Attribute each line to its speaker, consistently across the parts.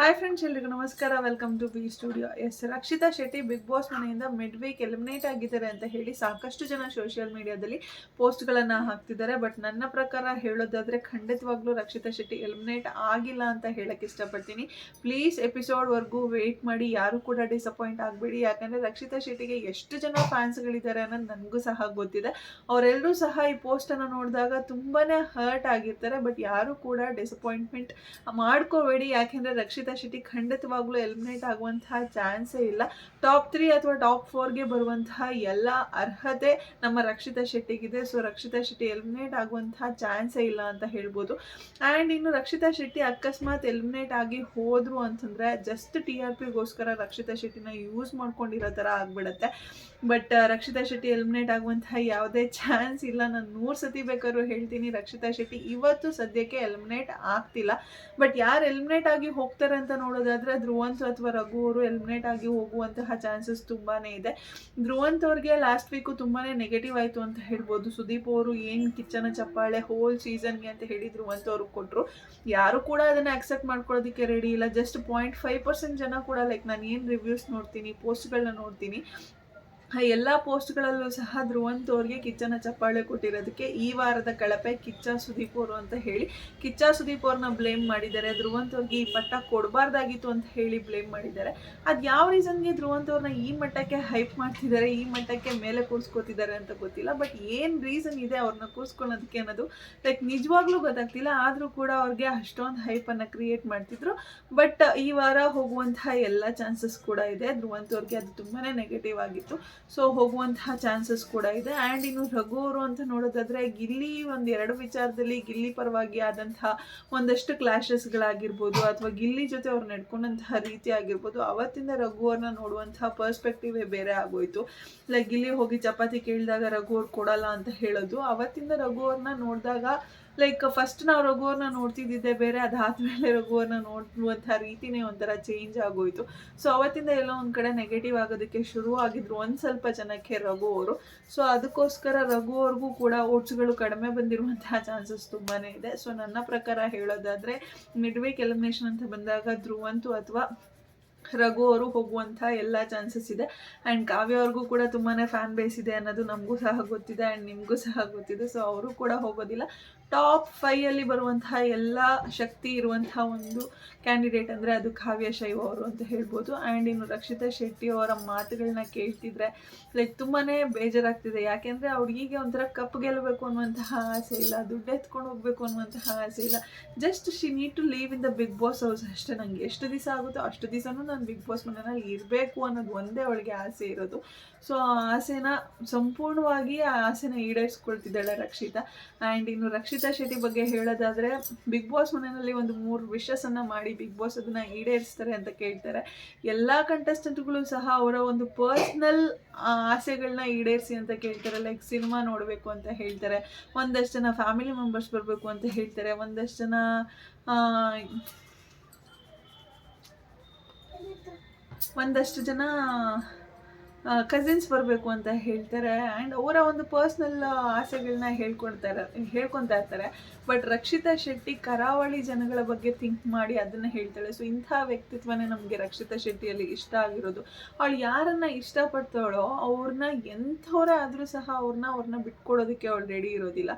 Speaker 1: Hi friends ಎಲ್ರಿಗೂ ನಮಸ್ಕಾರ. Welcome to B studio S, Rakshita Shetty big boss ಮನೆಯಿಂದ mid week eliminate ಆಗಿದ್ದಾರೆ ಅಂತ ಹೇಳಿ ಸಾಕಷ್ಟು ಜನ ಸೋಷಿಯಲ್ ಮೀಡಿಯಾದಲ್ಲಿ ಪೋಸ್ಟ್ಗಳನ್ನು ಹಾಕ್ತಿದ್ದಾರೆ. ಬಟ್ ನನ್ನ ಪ್ರಕಾರ ಹೇಳೋದಾದರೆ ಖಂಡಿತವಾಗ್ಲೂ ರಕ್ಷಿತಾ ಶೆಟ್ಟಿ ಎಲಿಮಿನೇಟ್ ಆಗಿಲ್ಲ ಅಂತ ಹೇಳಕ್ಕೆ ಇಷ್ಟಪಡ್ತೀನಿ. ಪ್ಲೀಸ್ ಎಪಿಸೋಡ್ವರೆಗೂ ವೆಯ್ಟ್ ಮಾಡಿ. ಯಾರು ಕೂಡ ಡಿಸಪಾಯಿಂಟ್ ಆಗಬೇಡಿ. ಯಾಕಂದರೆ ರಕ್ಷಿತಾ ಶೆಟ್ಟಿಗೆ ಎಷ್ಟು ಜನ ಫ್ಯಾನ್ಸ್ಗಳಿದ್ದಾರೆ ಅನ್ನೋದು ನನಗೂ ಸಹ ಗೊತ್ತಿದೆ. ಅವರೆಲ್ಲರೂ ಸಹ ಈ ಪೋಸ್ಟನ್ನು ನೋಡಿದಾಗ ತುಂಬಾ ಹರ್ಟ್ ಆಗಿರ್ತಾರೆ. ಬಟ್ ಯಾರು ಕೂಡ ಡಿಸಪಾಯಿಂಟ್ಮೆಂಟ್ ಮಾಡ್ಕೋಬೇಡಿ. ಯಾಕೆಂದರೆ ರಕ್ಷಿತಾ ಶೆಟ್ಟಿ ಖಂಡಿತವಾಗ್ಲೂ ಎಲಿಮಿನೇಟ್ ಆಗುವಂತಹ ಚಾನ್ಸೇ ಇಲ್ಲ. ಟಾಪ್ ತ್ರೀ ಅಥವಾ ಟಾಪ್ ಫೋರ್ಗೆ ಬರುವಂತಹ ಎಲ್ಲ ಅರ್ಹತೆ ನಮ್ಮ ರಕ್ಷಿತಾ ಶೆಟ್ಟಿಗಿದೆ ಸೊ ರಕ್ಷಿತಾ ಶೆಟ್ಟಿ ಎಲಿಮಿನೇಟ್ ಆಗುವಂತಹ ಚಾನ್ಸೇ ಇಲ್ಲ ಅಂತ ಹೇಳ್ಬೋದು. ಆ್ಯಂಡ್ ಇನ್ನು ರಕ್ಷಿತಾ ಶೆಟ್ಟಿ ಅಕಸ್ಮಾತ್ ಎಲಿಮಿನೇಟ್ ಆಗಿ ಹೋದ್ರು ಅಂತಂದರೆ ಜಸ್ಟ್ ಟಿ ಆರ್ ಪಿಗೋಸ್ಕರ ರಕ್ಷಿತಾ ಶೆಟ್ಟಿನ ಯೂಸ್ ಮಾಡ್ಕೊಂಡಿರೋ ಥರ ಆಗ್ಬಿಡತ್ತೆ. ಬಟ್ ರಕ್ಷಿತಾ ಶೆಟ್ಟಿ ಎಲಿಮಿನೇಟ್ ಆಗುವಂತಹ ಯಾವುದೇ ಚಾನ್ಸ್ ಇಲ್ಲ. ನಾನು ನೂರು ಸತಿ ಬೇಕಾದ್ರೂ ಹೇಳ್ತೀನಿ ರಕ್ಷಿತಾ ಶೆಟ್ಟಿ ಇವತ್ತು ಸದ್ಯಕ್ಕೆ ಎಲಿಮಿನೇಟ್ ಆಗ್ತಿಲ್ಲ. ಬಟ್ ಯಾರು ಎಲಿಮಿನೇಟ್ ಆಗಿ ಹೋಗ್ತಾರೆ ಅಂತ ನೋಡೋದಾದ್ರೆ ಧ್ರುವಂತ್ ಅಥವಾ ರಘು ಅವರು ಎಲಿಮಿನೇಟ್ ಆಗಿ ಹೋಗುವಂತಹ ಚಾನ್ಸಸ್ ತುಂಬಾನೇ ಇದೆ. ಧ್ರುವಂತ್ ಅವ್ರಿಗೆ ಲಾಸ್ಟ್ ವೀಕು ತುಂಬಾನೇ ನೆಗೆಟಿವ್ ಆಯಿತು ಅಂತ ಹೇಳ್ಬೋದು. ಸುದೀಪ್ ಅವರು ಏನ್ ಕಿಚ್ಚನ ಚಪ್ಪಾಳೆ ಹೋಲ್ ಸೀಸನ್ಗೆ ಅಂತ ಹೇಳಿ ಧ್ರುವಂತ್ ಅವ್ರಿಗೆ ಕೊಟ್ಟರು ಯಾರು ಕೂಡ ಅದನ್ನ ಅಕ್ಸೆಪ್ಟ್ ಮಾಡ್ಕೊಳ್ಳೋದಕ್ಕೆ ರೆಡಿ ಇಲ್ಲ. ಜಸ್ಟ್ ಪಾಯಿಂಟ್ ಫೈವ್ ಪರ್ಸೆಂಟ್ ಜನ ಕೂಡ ಲೈಕ್ ನಾನು ಏನು ರಿವ್ಯೂಸ್ ನೋಡ್ತೀನಿ ಪೋಸ್ಟ್ಗಳನ್ನ ನೋಡ್ತೀನಿ. ಎಲ್ಲ ಪೋಸ್ಟ್ಗಳಲ್ಲೂ ಸಹ ಧ್ರುವಂತ್ ಅವ್ರಿಗೆ ಕಿಚ್ಚನ ಚಪ್ಪಾಳೆ ಕೊಟ್ಟಿರೋದಕ್ಕೆ ಈ ವಾರದ ಕಳಪೆ ಕಿಚ್ಚ ಸುದೀಪ್ ಅವರು ಅಂತ ಹೇಳಿ. ಕಿಚ್ಚ ಸುದೀಪ್ ಅವ್ರನ್ನ ಬ್ಲೇಮ್ ಮಾಡಿದ್ದಾರೆ. ಧ್ರುವಂತ್ ಅವ್ರಿಗೆ ಈ ಪಟ್ಟ ಕೊಡಬಾರ್ದಾಗಿತ್ತು ಅಂತ ಹೇಳಿ ಬ್ಲೇಮ್ ಮಾಡಿದ್ದಾರೆ. ಅದು ಯಾವ ರೀಸನ್ಗೆ ಧ್ರುವಂತ್ ಅವ್ರನ್ನ ಈ ಮಟ್ಟಕ್ಕೆ ಹೈಪ್ ಮಾಡ್ತಿದ್ದಾರೆ, ಈ ಮಟ್ಟಕ್ಕೆ ಮೇಲೆ ಕೂರಿಸ್ಕೋತಿದ್ದಾರೆ ಅಂತ ಗೊತ್ತಿಲ್ಲ. ಬಟ್ ಏನು ರೀಸನ್ ಇದೆ ಅವ್ರನ್ನ ಕೂರಿಸ್ಕೊಳ್ಳೋದಕ್ಕೆ ಅನ್ನೋದು ಲೈಕ್ ನಿಜವಾಗ್ಲೂ ಗೊತ್ತಾಗ್ತಿಲ್ಲ. ಆದರೂ ಕೂಡ ಅವ್ರಿಗೆ ಅಷ್ಟೊಂದು ಹೈಪನ್ನು ಕ್ರಿಯೇಟ್ ಮಾಡ್ತಿದ್ರು. ಬಟ್ ಈ ವಾರ ಹೋಗುವಂತಹ ಎಲ್ಲ ಚಾನ್ಸಸ್ ಕೂಡ ಇದೆ. ಧ್ರುವಂತ್ ಅವ್ರಿಗೆ ಅದು ತುಂಬಾ ನೆಗೆಟಿವ್ ಆಗಿತ್ತು. ಸೊ ಹೋಗುವಂತಹ ಚಾನ್ಸಸ್ ಕೂಡ ಇದೆ. ಆ್ಯಂಡ್ ಇನ್ನು ರಘು ಅವರು ಅಂತ ನೋಡೋದಾದ್ರೆ, ಗಿಲ್ಲಿ ಒಂದು ಎರಡು ವಿಚಾರದಲ್ಲಿ ಗಿಲ್ಲಿ ಪರವಾಗಿ ಆದಂತಹ ಒಂದಷ್ಟು ಕ್ಲಾಶಸ್ಗಳಾಗಿರ್ಬೋದು ಅಥವಾ ಗಿಲ್ಲಿ ಜೊತೆ ಅವ್ರು ನಡ್ಕೊಂಡಂತಹ ರೀತಿ ಆಗಿರ್ಬೋದು, ಅವತ್ತಿಂದ ರಘು ಅವ್ರನ್ನ ನೋಡುವಂತಹ ಪರ್ಸ್ಪೆಕ್ಟಿವೇ ಬೇರೆ ಆಗೋಯ್ತು. ಲೈಕ್ ಗಿಲ್ಲಿ ಹೋಗಿ ಚಪಾತಿ ಕೇಳಿದಾಗ ರಘು ಅವ್ರು ಕೊಡಲ್ಲ ಅಂತ ಹೇಳೋದು. ಅವತ್ತಿಂದ ರಘು ಅವ್ರನ್ನ ನೋಡಿದಾಗ ಲೈಕ್ ಫಸ್ಟ್ ನಾವು ರಘುವರ್ನ ನೋಡ್ತಿದ್ದಿದ್ದೆ, ಬೇರೆ ಅದಾದ್ಮೇಲೆ ರಘುವರ್ನ ನೋಡುವಂಥ ರೀತಿನೇ ಒಂಥರ ಚೇಂಜ್ ಆಗೋಯ್ತು. ಸೊ ಅವತ್ತಿಂದ ಎಲ್ಲೋ ಒಂದು ಕಡೆ ನೆಗೆಟಿವ್ ಆಗೋದಕ್ಕೆ ಶುರು ಆಗಿದ್ರು ಒಂದು ಸ್ವಲ್ಪ ಜನಕ್ಕೆ ರಘು ಅವರು. ಸೊ ಅದಕ್ಕೋಸ್ಕರ ರಘು ಅವ್ರಿಗೂ ಕೂಡ ಓಟ್ಸ್ಗಳು ಕಡಿಮೆ ಬಂದಿರುವಂತಹ ಚಾನ್ಸಸ್ ತುಂಬಾ ಇದೆ. ಸೊ ನನ್ನ ಪ್ರಕಾರ ಹೇಳೋದಾದರೆ ಮಿಡ್ ವೀಕ್ ಎಲಿಮಿನೇಷನ್ ಅಂತ ಬಂದಾಗ ಧ್ರುವಂತು ಅಥವಾ ರಘು ಅವರು ಹೋಗುವಂಥ ಎಲ್ಲ ಚಾನ್ಸಸ್ ಇದೆ. ಆ್ಯಂಡ್ ಕಾವ್ಯ ಅವ್ರಿಗೂ ಕೂಡ ತುಂಬಾ ಫ್ಯಾನ್ ಬೇಸ್ ಇದೆ ಅನ್ನೋದು ನಮಗೂ ಸಹ ಗೊತ್ತಿದೆ ಆ್ಯಂಡ್ ನಿಮಗೂ ಸಹ ಗೊತ್ತಿದೆ. ಸೊ ಅವರು ಕೂಡ ಹೋಗೋದಿಲ್ಲ. ಟಾಪ್ ಫೈಯಲ್ಲಿ ಬರುವಂತಹ ಎಲ್ಲ ಶಕ್ತಿ ಇರುವಂತಹ ಒಂದು ಕ್ಯಾಂಡಿಡೇಟ್ ಅಂದರೆ ಅದು ಕಾವ್ಯ ಶೈವ ಅವರು ಅಂತ ಹೇಳ್ಬೋದು. ಆ್ಯಂಡ್ ಇನ್ನು ರಕ್ಷಿತಾ ಶೆಟ್ಟಿ ಅವರ ಮಾತುಗಳನ್ನ ಕೇಳ್ತಿದ್ರೆ ಲೈಕ್ ತುಂಬಾ ಬೇಜಾರಾಗ್ತಿದೆ. ಯಾಕೆಂದರೆ ಅವ್ರಿಗೆ ಒಂಥರ ಕಪ್ ಗೆಲ್ಲಬೇಕು ಅನ್ನುವಂತಹ ಆಸೆ ಇಲ್ಲ, ದುಡ್ಡು ಎತ್ಕೊಂಡು ಹೋಗ್ಬೇಕು ಅನ್ನುವಂತಹ ಆಸೆ ಇಲ್ಲ. Just she need to leave in the big boss house ಅಷ್ಟೇ ನನಗೆ ಎಷ್ಟು ದಿವಸ ಆಗುತ್ತೋ ಅಷ್ಟು ದಿವಸನೂ ನಾನು ಬಿಗ್ ಬಾಸ್ ಮನೆಯಲ್ಲಿ ಇರಬೇಕು ಅನ್ನೋದು ಒಂದೇ ಅವಳಿಗೆ ಆಸೆ ಇರೋದು. ಸೊ ಆ ಆಸೆನ ಸಂಪೂರ್ಣವಾಗಿ ಆ ಆಸೆನ ಈಡೇರಿಸ್ಕೊಳ್ತಿದ್ದಾಳೆ ರಕ್ಷಿತಾ. ಆ್ಯಂಡ್ ಇನ್ನು ರಕ್ಷಿತಾ ಶೆಟ್ಟಿ ಬಗ್ಗೆ ಹೇಳೋದಾದರೆ ಬಿಗ್ ಬಾಸ್ ಮನೆಯಲ್ಲಿ ಒಂದು ಮೂರು ವಿಶಸ್ಸನ್ನು ಮಾಡಿ ಬಿಗ್ ಬಾಸ್ ಅದನ್ನು ಈಡೇರಿಸ್ತಾರೆ ಅಂತ ಕೇಳ್ತಾರೆ. ಎಲ್ಲ ಕಂಟೆಸ್ಟೆಂಟ್ಗಳು ಸಹ ಅವರ ಒಂದು ಪರ್ಸ್ನಲ್ ಆಸೆಗಳನ್ನ ಈಡೇರಿಸಿ ಅಂತ ಕೇಳ್ತಾರೆ. ಲೈಕ್ ಸಿನಿಮಾ ನೋಡಬೇಕು ಅಂತ ಹೇಳ್ತಾರೆ. ಒಂದಷ್ಟು ಜನ ಫ್ಯಾಮಿಲಿ ಮೆಂಬರ್ಸ್ ಬರಬೇಕು ಅಂತ ಹೇಳ್ತಾರೆ. ಒಂದಷ್ಟು ಜನ ಆ, ಒಂದಷ್ಟು ಜನ ಕಸಿನ್ಸ್ ಬರಬೇಕು ಅಂತ ಹೇಳ್ತಾರೆ. ಆ್ಯಂಡ್ ಅವರ ಒಂದು ಪರ್ಸ್ನಲ್ ಆಸೆಗಳನ್ನ ಹೇಳ್ಕೊಳ್ತಾರೆ ಹೇಳ್ಕೊತಾ ಇರ್ತಾರೆ. ಬಟ್ ರಕ್ಷಿತಾ ಶೆಟ್ಟಿ ಕರಾವಳಿ ಜನಗಳ ಬಗ್ಗೆ ಥಿಂಕ್ ಮಾಡಿ ಅದನ್ನು ಹೇಳ್ತಾಳೆ. ಸೊ ಇಂಥ ವ್ಯಕ್ತಿತ್ವನೇ ನಮಗೆ ರಕ್ಷಿತಾ ಶೆಟ್ಟಿಯಲ್ಲಿ ಇಷ್ಟ ಆಗಿರೋದು. ಅವಳು ಯಾರನ್ನ ಇಷ್ಟಪಡ್ತಾಳೋ ಅವ್ರನ್ನ ಎಂಥವ್ರೇ ಆದರೂ ಸಹ ಅವ್ರನ್ನ ಅವ್ರನ್ನ ಬಿಟ್ಕೊಡೋದಕ್ಕೆ ಅವಳು ರೆಡಿ ಇರೋದಿಲ್ಲ.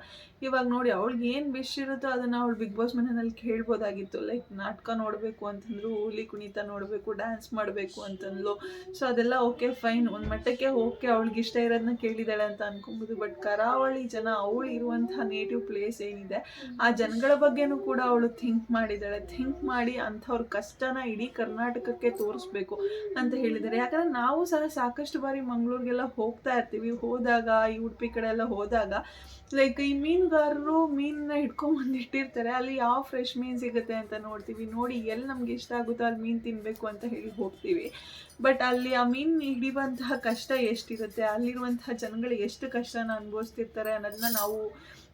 Speaker 1: ಇವಾಗ ನೋಡಿ ಅವಳಿಗೆ ಏನು ವಿಶ್ ಇರುತ್ತೋ ಅದನ್ನು ಅವಳು ಬಿಗ್ ಬಾಸ್ ಮನೆಯಲ್ಲಿ ಕೇಳ್ಬೋದಾಗಿತ್ತು. ಲೈಕ್ ನಾಟಕ ನೋಡಬೇಕು ಅಂತಂದ್ರು, ಹುಲಿ ಕುಣಿತ ನೋಡಬೇಕು ಡ್ಯಾನ್ಸ್ ಮಾಡಬೇಕು ಅಂತಂದ್ಲು. ಸೊ ಅದೆಲ್ಲ ಓಕೆ ಫೈನ್ ಒಂದು ಮಟ್ಟಕ್ಕೆ ಓಕೆ ಅವಳಿಗೆ ಇಷ್ಟ ಇರೋದನ್ನ ಕೇಳಿದಾಳೆ ಅಂತ ಅನ್ಕೊಬೋದು. ಬಟ್ ಕರಾವಳಿ ಜನ, ಅವಳು ಇರುವಂತಹ ನೇಟಿವ್ ಪ್ಲೇಸ್ ಏನಿದೆ, ಆ ಜನಗಳ ಬಗ್ಗೆನೂ ಕೂಡ ಅವಳು ಥಿಂಕ್ ಮಾಡಿದ್ದಾಳೆ. ಥಿಂಕ್ ಮಾಡಿ ಅಂಥವ್ರ ಕಷ್ಟನ ಇಡೀ ಕರ್ನಾಟಕಕ್ಕೆ ತೋರಿಸ್ಬೇಕು ಅಂತ ಹೇಳಿದ್ದಾರೆ. ಯಾಕಂದ್ರೆ ನಾವು ಸಹ ಸಾಕಷ್ಟು ಬಾರಿ ಮಂಗಳೂರಿಗೆಲ್ಲ ಹೋಗ್ತಾ ಇರ್ತೀವಿ. ಹೋದಾಗ, ಈ ಉಡುಪಿ ಕಡೆ ಎಲ್ಲ ಹೋದಾಗ ಲೈಕ್ ಈ ಮೀನುಗಾರರು ಮೀನನ್ನ ಹಿಡ್ಕೊಂಬಂದು ಬಂದಿಟ್ಟಿರ್ತಾರೆ ಅಲ್ಲಿ ಯಾವ ಫ್ರೆಶ್ ಮೀನು ಸಿಗುತ್ತೆ ಅಂತ ನೋಡ್ತೀವಿ. ನೋಡಿ ಎಲ್ಲಿ ನಮ್ಗೆ ಇಷ್ಟ ಆಗುತ್ತೋ ಅಲ್ಲಿ ಮೀನು ತಿನ್ನಬೇಕು ಅಂತ ಹೇಳಿ ಹೋಗ್ತೀವಿ. ಬಟ್ ಅಲ್ಲಿ ಆ ಮೀನು ಹಿಡಿಯುವಂತಹ ಕಷ್ಟ ಎಷ್ಟಿರುತ್ತೆ? ಅಲ್ಲಿರುವಂತಹ ಜನಗಳು ಎಷ್ಟು ಕಷ್ಟನ ಅನುಭವಿಸ್ತಿರ್ತಾರೆ ಅನ್ನೋದನ್ನ ನಾವು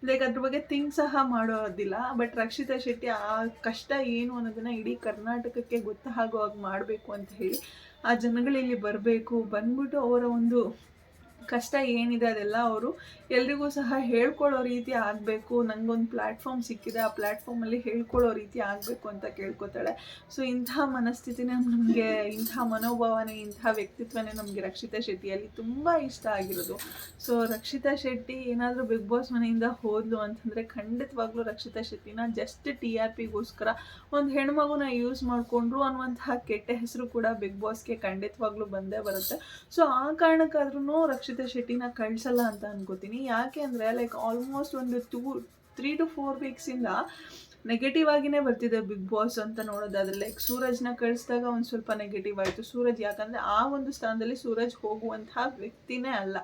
Speaker 1: ಲೈಕ್ ಅದ್ರ ಬಗ್ಗೆ ಥಿಂಕ್ ಸಹ ಮಾಡೋದಿಲ್ಲ. ಬಟ್ ರಕ್ಷಿತಾ ಶೆಟ್ಟಿ ಆ ಕಷ್ಟ ಏನು ಅನ್ನೋದನ್ನ ಇಡೀ ಕರ್ನಾಟಕಕ್ಕೆ ಗೊತ್ತಾಗೋ ಹಾಗೆ ಮಾಡಬೇಕು ಅಂತ ಹೇಳಿ ಆ ಜನಗಳು ಇಲ್ಲಿ ಬರಬೇಕು. ಬಂದ್ಬಿಟ್ಟು ಅವರ ಒಂದು ಕಷ್ಟ ಏನಿದೆ ಅದೆಲ್ಲ ಅವರು ಎಲ್ರಿಗೂ ಸಹ ಹೇಳ್ಕೊಳ್ಳೋ ರೀತಿ ಆಗಬೇಕು. ನನಗೊಂದು ಪ್ಲ್ಯಾಟ್ಫಾರ್ಮ್ ಸಿಕ್ಕಿದೆ, ಆ ಪ್ಲ್ಯಾಟ್ಫಾರ್ಮಲ್ಲಿ ಹೇಳ್ಕೊಳ್ಳೋ ರೀತಿ ಆಗಬೇಕು ಅಂತ ಕೇಳ್ಕೊತಾಳೆ. ಸೊ ಇಂಥ ಮನಸ್ಥಿತಿನೇ ನಮಗೆ, ಇಂಥ ಮನೋಭಾವನೆ, ಇಂಥ ವ್ಯಕ್ತಿತ್ವನೇ ನಮಗೆ ರಕ್ಷಿತಾ ಶೆಟ್ಟಿಯಲ್ಲಿ ತುಂಬ ಇಷ್ಟ ಆಗಿರೋದು. ಸೊ ರಕ್ಷಿತಾ ಶೆಟ್ಟಿ ಏನಾದರೂ ಬಿಗ್ ಬಾಸ್ ಮನೆಯಿಂದ ಹೋದ್ಲು ಅಂತಂದರೆ ಖಂಡಿತವಾಗ್ಲೂ ರಕ್ಷಿತಾ ಶೆಟ್ಟಿನ ಜಸ್ಟ್ ಟಿ ಆರ್ ಪಿಗೋಸ್ಕರ ಒಂದು ಹೆಣ್ಮಗುನ ಯೂಸ್ ಮಾಡಿಕೊಂಡ್ರು ಅನ್ನುವಂತಹ ಕೆಟ್ಟ ಹೆಸರು ಕೂಡ ಬಿಗ್ ಬಾಸ್ಗೆ ಖಂಡಿತವಾಗ್ಲೂ ಬಂದೇ ಬರುತ್ತೆ. ಸೊ ಆ ಕಾರಣಕ್ಕಾದ್ರೂ ರಕ್ಷಿತಾ ಶೆಟ್ಟಿನ ಕಳ್ಸಲ್ಲ ಅಂತ ಅನ್ಕೋತೀನಿ. ಯಾಕೆ ಅಂದರೆ ಲೈಕ್ ಆಲ್ಮೋಸ್ಟ್ ಒಂದು ಟೂ ತ್ರೀ ಟು ಫೋರ್ ವೀಕ್ಸಿಂದ ನೆಗೆಟಿವ್ ಆಗಿನೇ ಬರ್ತಿದೆ ಬಿಗ್ ಬಾಸ್ ಅಂತ ನೋಡೋದಾದ್ರೆ ಲೈಕ್ ಸೂರಜ್ನ ಕಳಿಸಿದಾಗ ಒಂದು ಸ್ವಲ್ಪ ನೆಗೆಟಿವ್ ಆಯಿತು. ಸೂರಜ್ ಯಾಕಂದರೆ ಆ ಒಂದು ಸ್ಥಾನದಲ್ಲಿ ಸೂರಜ್ ಹೋಗುವಂತಹ ವ್ಯಕ್ತಿನೇ ಅಲ್ಲ.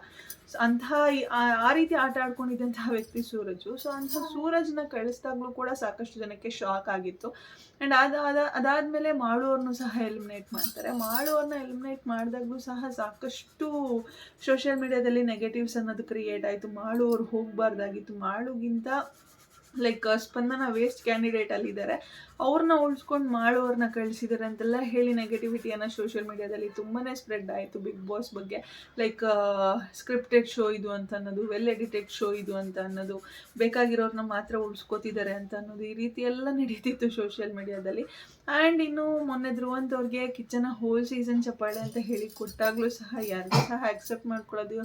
Speaker 1: ಅಂತಹ ಆ- ರೀತಿ ಆಟ ಆಡ್ಕೊಂಡಿದ್ದಂತಹ ವ್ಯಕ್ತಿ ಸೂರಜು. ಸೊ ಅಂತಹ ಸೂರಜ್ನ ಕಳಿಸಿದಾಗ್ಲೂ ಕೂಡ ಸಾಕಷ್ಟು ಜನಕ್ಕೆ ಶಾಕ್ ಆಗಿತ್ತು. ಆ್ಯಂಡ್ ಅದಾದ ಅದಾದಮೇಲೆ ಮಾಡುವವ್ರನ್ನು ಸಹ ಎಲಿಮಿನೇಟ್ ಮಾಡ್ತಾರೆ. ಮಾಳುವ್ರನ್ನ ಎಲಿಮಿನೇಟ್ ಮಾಡಿದಾಗ್ಲೂ ಸಹ ಸಾಕಷ್ಟು ಸೋಷಿಯಲ್ ಮೀಡಿಯಾದಲ್ಲಿ ನೆಗೆಟಿವ್ಸ್ ಅನ್ನೋದು ಕ್ರಿಯೇಟ್ ಆಯಿತು. ಮಾಡುವವ್ರು ಹೋಗಬಾರ್ದಾಗಿತ್ತು. ಮಾಳುಗಿಂತ ಲೈಕ್ ಸ್ಪಂದನ ವೇಸ್ಟ್ ಕ್ಯಾಂಡಿಡೇಟ್ ಅಲ್ಲಿದ್ದಾರೆ ಅವ್ರನ್ನ ಉಳಿಸ್ಕೊಂಡು ಮಾಡೋರ್ನ ಕಳಿಸಿದ್ದಾರೆ ಅಂತೆಲ್ಲ ಹೇಳಿ ನೆಗೆಟಿವಿಟಿಯನ್ನು ಸೋಷಿಯಲ್ ಮೀಡಿಯಾದಲ್ಲಿ ತುಂಬಾ ಸ್ಪ್ರೆಡ್ ಆಯಿತು ಬಿಗ್ ಬಾಸ್ ಬಗ್ಗೆ. ಲೈಕ್ ಸ್ಕ್ರಿಪ್ಟೆಡ್ ಶೋ ಇದು ಅಂತ ಅನ್ನೋದು ವೆಲ್ ಎಡಿಟೆಡ್ ಶೋ ಇದು ಅಂತ ಅನ್ನೋದು, ಬೇಕಾಗಿರೋರ್ನ ಮಾತ್ರ ಉಳಿಸ್ಕೋತಿದ್ದಾರೆ ಅಂತ ಅನ್ನೋದು ಈ ರೀತಿ ಎಲ್ಲ ನಡೀತಿತ್ತು ಸೋಷಿಯಲ್ ಮೀಡಿಯಾದಲ್ಲಿ ಆ್ಯಂಡ್ ಇನ್ನು ಮೊನ್ನೆ ಧ್ರುವಂತ್ ಅವ್ರಿಗೆ ಕಿಚನ ಹೋಲ್ ಸೀಸನ್ ಚಪ್ಪಾಳೆ ಅಂತ ಹೇಳಿ ಕೊಟ್ಟಾಗಲೂ ಸಹ ಯಾರಿಗೂ ಸಹ ಆಕ್ಸೆಪ್ಟ್ ಮಾಡ್ಕೊಳ್ಳೋದು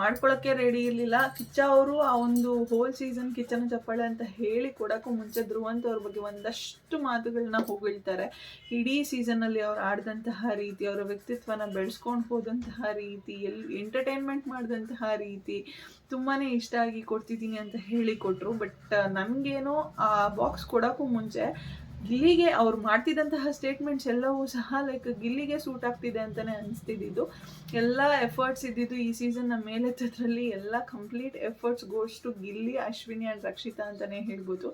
Speaker 1: ಮಾಡ್ಕೊಳ್ಳೋಕ್ಕೆ ರೆಡಿ ಇರಲಿಲ್ಲ. ಕಿಚ್ಚ ಅವರು ಆ ಒಂದು ಹೋಲ್ ಸೀಸನ್ ಕಿಚನ್ ಚಪ್ಪಾಳೆ ಅಂತ ಹೇಳಿ ಕೊಡೋಕ್ಕೂ ಮುಂಚೆ ಧ್ರುವಂತ್ ಅವ್ರ ಬಗ್ಗೆ ಒಂದಷ್ಟು ಮಾತುಗಳನ್ನ ಹೊಗಳ್ತಾರೆ. ಇಡೀ ಸೀಸನಲ್ಲಿ ಅವ್ರು ಆಡಿದಂತಹ ರೀತಿ, ಅವರ ವ್ಯಕ್ತಿತ್ವನ ಬೆಳೆಸ್ಕೊಂಡು ಹೋದಂತಹ ರೀತಿ ಎಲ್ಲಿ ಎಂಟರ್ಟೈನ್ಮೆಂಟ್ ಮಾಡಿದಂತಹ ರೀತಿ ತುಂಬಾ ಇಷ್ಟ ಆಗಿ ಕೊಡ್ತಿದ್ದೀನಿ ಅಂತ ಹೇಳಿ ಕೊಟ್ಟರು ಬಟ್ ನಮಗೇನೋ ಆ ಬಾಕ್ಸ್ ಕೊಡೋಕ್ಕೂ ಮುಂಚೆ ಗಿಲ್ಲಿಗೆ ಅವ್ರು ಮಾಡ್ತಿದ್ದಂತಹ ಸ್ಟೇಟ್ಮೆಂಟ್ಸ್ ಎಲ್ಲವೂ ಸಹ ಲೈಕ್ ಗಿಲ್ಲಿಗೆ ಸೂಟ್ ಆಗ್ತಿದೆ ಅಂತಲೇ ಅನಿಸ್ತಿದ್ದು ಎಲ್ಲ ಎಫರ್ಟ್ಸ್ ಇದ್ದಿದ್ದು ಈ ಸೀಸನ್ನ ಮೇಲೆತ್ತದ್ರಲ್ಲಿ ಎಲ್ಲ complete efforts goes to Gilli, Ashwini and Rakshita ಅಂತಲೇ ಹೇಳ್ಬೋದು.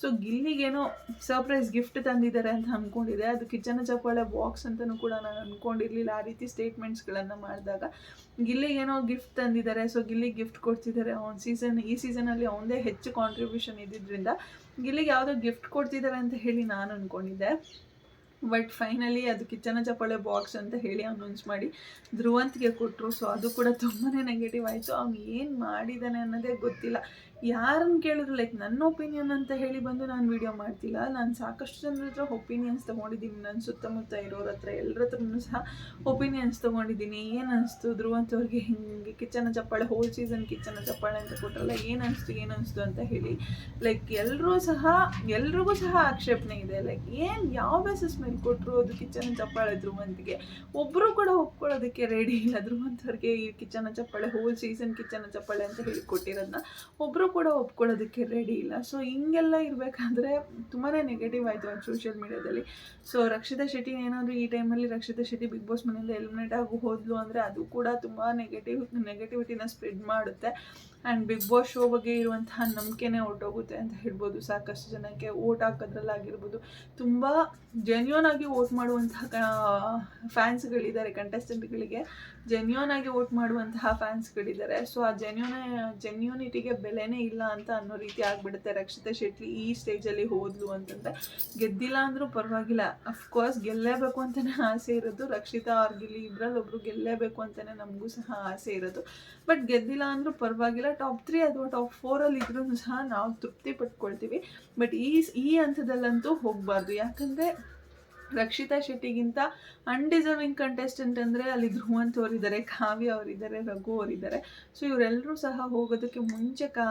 Speaker 1: ಸೊ ಗಿಲ್ಲಿಗೇನೋ ಸರ್ಪ್ರೈಸ್ ಗಿಫ್ಟ್ ತಂದಿದ್ದಾರೆ ಅಂತ ಅಂದ್ಕೊಂಡಿದೆ ಅದು ಕಿಚನ ಚಪ್ಪಾಳೆ ಬಾಕ್ಸ್ ಅಂತಲೂ ಕೂಡ ನಾನು ಅಂದ್ಕೊಂಡಿರಲಿಲ್ಲ ಆ ರೀತಿ ಸ್ಟೇಟ್ಮೆಂಟ್ಸ್ಗಳನ್ನು ಮಾಡಿದಾಗ ಗಿಲ್ಲಿಗೇನೋ ಗಿಫ್ಟ್ ತಂದಿದ್ದಾರೆ. ಸೊ ಗಿಲ್ಲಿಗೆ ಗಿಫ್ಟ್ ಕೊಡ್ತಿದ್ದಾರೆ. ಅವ್ನ ಸೀಸನ್ ಈ ಸೀಸನಲ್ಲಿ ಅವನದೇ ಹೆಚ್ಚು ಕಾಂಟ್ರಿಬ್ಯೂಷನ್ ಇದ್ದಿದ್ದರಿಂದ ಗಿಲ್ಲಿಗೆ ಯಾವುದೋ ಗಿಫ್ಟ್ ಕೊಡ್ತಿದ್ದಾರೆ ಅಂತ ಹೇಳಿ ನಾನು ಅಂದ್ಕೊಂಡಿದ್ದೆ ಬಟ್ ಫೈನಲಿ ಅದು ಕಿಚನ ಚಪ್ಪಾಳೆ ಬಾಕ್ಸ್ ಅಂತ ಹೇಳಿ ಅನೌನ್ಸ್ ಮಾಡಿ ಧ್ರುವಂತಿಗೆ ಕೊಟ್ಟರು ಸೊ ಅದು ಕೂಡ ತುಂಬಾ ನೆಗೆಟಿವ್ ಆಯಿತು. ಅವ್ನು ಏನು ಮಾಡಿದ್ದಾನೆ ಅನ್ನೋದೇ ಗೊತ್ತಿಲ್ಲ. ಯಾರನ್ನು ಕೇಳಿದ್ರು ಲೈಕ್ ನನ್ನ ಒಪಿನಿಯನ್ ಅಂತ ಹೇಳಿ ಬಂದು ನಾನು ವಿಡಿಯೋ ಮಾಡ್ತಿಲ್ಲ. ನಾನು ಸಾಕಷ್ಟು ಜನರ ಹತ್ರ ಒಪಿನಿಯನ್ಸ್ ತೊಗೊಂಡಿದ್ದೀನಿ. ನನ್ನ ಸುತ್ತಮುತ್ತ ಇರೋರ ಹತ್ರ ಎಲ್ಲರ ಹತ್ರನೂ ಸಹ ಒಪಿನಿಯನ್ಸ್ ತೊಗೊಂಡಿದ್ದೀನಿ. ಏನು ಅನಿಸ್ತು ಅವ್ರಿಗೆ ಹಿಂಗೆ ಕಿಚನ ಚಪ್ಪಾಳೆ ಹೋಲ್ ಸೀಸನ್ ಕಿಚನ ಚಪ್ಪಾಳೆ ಅಂತ ಕೊಟ್ಟರಲ್ಲ ಏನು ಅನಿಸ್ತು ಏನು ಅನಿಸ್ತು ಅಂತ ಹೇಳಿ ಲೈಕ್ ಎಲ್ಲರೂ ಸಹ, ಎಲ್ರಿಗೂ ಸಹ ಆಕ್ಷೇಪಣೆ ಇದೆ. ಲೈಕ್ ಏನು ಯಾವ ಬೇಸಸ್ ಮೇಲೆ ಕೊಟ್ಟರು ಅದು ಕಿಚನ ಚಪ್ಪಾಳೆ ಧ್ರುವಂತಿಗೆ? ಒಬ್ಬರು ಕೂಡ ಒಪ್ಕೊಳ್ಳೋದಕ್ಕೆ ರೆಡಿ ಇಲ್ಲ. ಧ್ರುವಂತವ್ರಿಗೆ ಈ ಕಿಚನ ಚಪ್ಪಾಳೆ ಹೋಲ್ ಸೀಸನ್ ಕಿಚನ ಚಪ್ಪಾಳೆ ಅಂತ ಹೇಳಿ ಕೊಟ್ಟಿರೋದನ್ನ ಒಬ್ಬರು ಕೂಡ ಒಪ್ಕೊಳ್ಳೋದಕ್ಕೆ ರೆಡಿ ಇಲ್ಲ. ಸೊ ಹಿಂಗೆಲ್ಲ ಇರಬೇಕಾದ್ರೆ ತುಂಬಾ ನೆಗೆಟಿವ್ ಆಯಿತು ಅದು ಸೋಷಿಯಲ್ ಮೀಡಿಯಾದಲ್ಲಿ ಸೊ ರಕ್ಷಿತಾ ಶೆಟ್ಟಿ ಏನಾದರೂ ಈ ಟೈಮಲ್ಲಿ ರಕ್ಷಿತಾ ಶೆಟ್ಟಿ ಬಿಗ್ ಬಾಸ್ ಮನೆಯಿಂದ ಎಲಿಮಿನೇಟ್ ಆಗಿ ಹೋದ್ಲು ಅಂದರೆ ಅದು ಕೂಡ ತುಂಬ ನೆಗೆಟಿವ್ ನೆಗೆಟಿವಿಟಿನ ಸ್ಪ್ರೆಡ್ ಮಾಡುತ್ತೆ. ಆ್ಯಂಡ್ ಬಿಗ್ ಬಾಸ್ ಶೋ ಬಗ್ಗೆ ಇರುವಂತಹ ನಂಬಿಕೆನೇ ಹೊರಟೋಗುತ್ತೆ ಅಂತ ಹೇಳ್ಬೋದು. ಸಾಕಷ್ಟು ಜನಕ್ಕೆ ಓಟ್ ಹಾಕೋದ್ರಲ್ಲಾಗಿರ್ಬೋದು ತುಂಬ ಜೆನ್ಯೂನ್ ಆಗಿ ವೋಟ್ ಮಾಡುವಂತಹ ಫ್ಯಾನ್ಸ್ಗಳಿದ್ದಾರೆ ಕಂಟೆಸ್ಟೆಂಟ್ಗಳಿಗೆ ಜೆನ್ಯೂನ್ ಆಗಿ ವೋಟ್ ಮಾಡುವಂತಹ ಫ್ಯಾನ್ಸ್ಗಳಿದ್ದಾರೆ ಸೊ ಆ ಜೆನ್ಯೂನ್ ಜೆನ್ಯೂನಿಟಿಗೆ ಬೆಲೆನೇ ಇಲ್ಲ ಅಂತ ಅನ್ನೋ ರೀತಿ ಆಗಿಬಿಡುತ್ತೆ ರಕ್ಷಿತಾ ಶೆಟ್ಟಿ ಈ ಸ್ಟೇಜಲ್ಲಿ ಹೋದ್ಲು ಅಂತಂದರೆ. ಗೆದ್ದಿಲ್ಲ ಅಂದರೂ ಪರವಾಗಿಲ್ಲ. ಅಫ್ಕೋರ್ಸ್ ಗೆಲ್ಲೇಬೇಕು ಅಂತಲೇ ಆಸೆ ಇರೋದು. ರಕ್ಷಿತಾ ಅವ್ರ ಗಿಲ್ಲಿ ಇಬ್ಬರಲ್ಲಿ ಒಬ್ರು ಗೆಲ್ಲೇಬೇಕು ಅಂತಲೇ ನಮಗೂ ಸಹ ಆಸೆ ಇರೋದು. ಬಟ್ ಗೆದ್ದಿಲ್ಲ ಅಂದರೂ ಪರವಾಗಿಲ್ಲ. ಟಾಪ್ ತ್ರೀ ಅಥವಾ ಟಾಪ್ ಫೋರಲ್ಲಿ ಇದ್ರೂ ಸಹ ನಾವು ತೃಪ್ತಿ ಪಟ್ಕೊಳ್ತೀವಿ. ಬಟ್ ಈ ಈ ಹಂತದಲ್ಲಂತೂ ಹೋಗಬಾರ್ದು. ಯಾಕಂದರೆ ರಕ್ಷಿತಾ ಶೆಟ್ಟಿಗಿಂತ ಅನ್ಡಿಸರ್ವಿಂಗ್ ಕಂಟೆಸ್ಟೆಂಟ್ ಅಂದರೆ ಅಲ್ಲಿ ಧ್ರುವಂತ್ ಅವರಿದ್ದಾರೆ, ಕಾವ್ಯ ಅವರಿದ್ದಾರೆ, ರಘು ಅವರಿದ್ದಾರೆ. ಸೊ ಇವರೆಲ್ಲರೂ ಸಹ ಹೋಗೋದಕ್ಕೆ ಮುಂಚೆ ಕಾ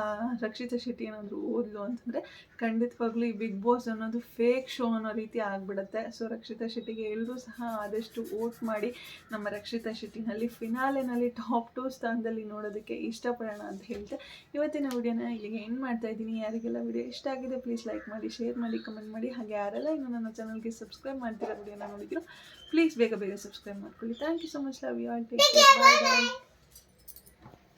Speaker 1: ರಕ್ಷಿತಾ ಶೆಟ್ಟಿ ಏನಾದರೂ ಓದ್ಲು ಅಂತಂದರೆ ಖಂಡಿತವಾಗ್ಲೂ ಈ ಬಿಗ್ ಬಾಸ್ ಅನ್ನೋದು ಫೇಕ್ ಶೋ ಅನ್ನೋ ರೀತಿ ಆಗಿಬಿಡುತ್ತೆ. ಸೊ ರಕ್ಷಿತಾ ಶೆಟ್ಟಿಗೆ ಎಲ್ಲರೂ ಸಹ ಆದಷ್ಟು ವೋಟ್ ಮಾಡಿ ನಮ್ಮ ರಕ್ಷಿತಾ ಶೆಟ್ಟಿನಲ್ಲಿ ಫಿನಾಲೆನಲ್ಲಿ ಟಾಪ್ ಟು ಸ್ಥಾನದಲ್ಲಿ ನೋಡೋದಕ್ಕೆ ಇಷ್ಟಪಡೋಣ ಅಂತ ಹೇಳ್ತೆ. ಇವತ್ತಿನ ವಿಡಿಯೋನ ಇಲ್ಲಿಗೆ ಏನು ಮಾಡ್ತಾ ಇದ್ದೀನಿ. ಯಾರಿಗೆಲ್ಲ ವಿಡಿಯೋ ಇಷ್ಟ ಆಗಿದೆ ಪ್ಲೀಸ್ ಲೈಕ್ ಮಾಡಿ ಶೇರ್ ಮಾಡಿ ಕಮೆಂಟ್ ಮಾಡಿ. ಹಾಗೆ ಯಾರೆಲ್ಲ ಇನ್ನು ನನ್ನ ಚಾನಲ್ಗೆ ಸಬ್ಸ್ಕ್ರೈಬ್ ಮಾಡ್ತೀರಾ ವಿಡಿಯೋನ ನೋಡಿದ್ರು ಪ್ಲೀಸ್ ಬೇಗ ಬೇಗ ಸಬ್ಸ್ಕ್ರೈಬ್ ಮಾಡ್ಕೊಳ್ಳಿ. Thank you so much love you all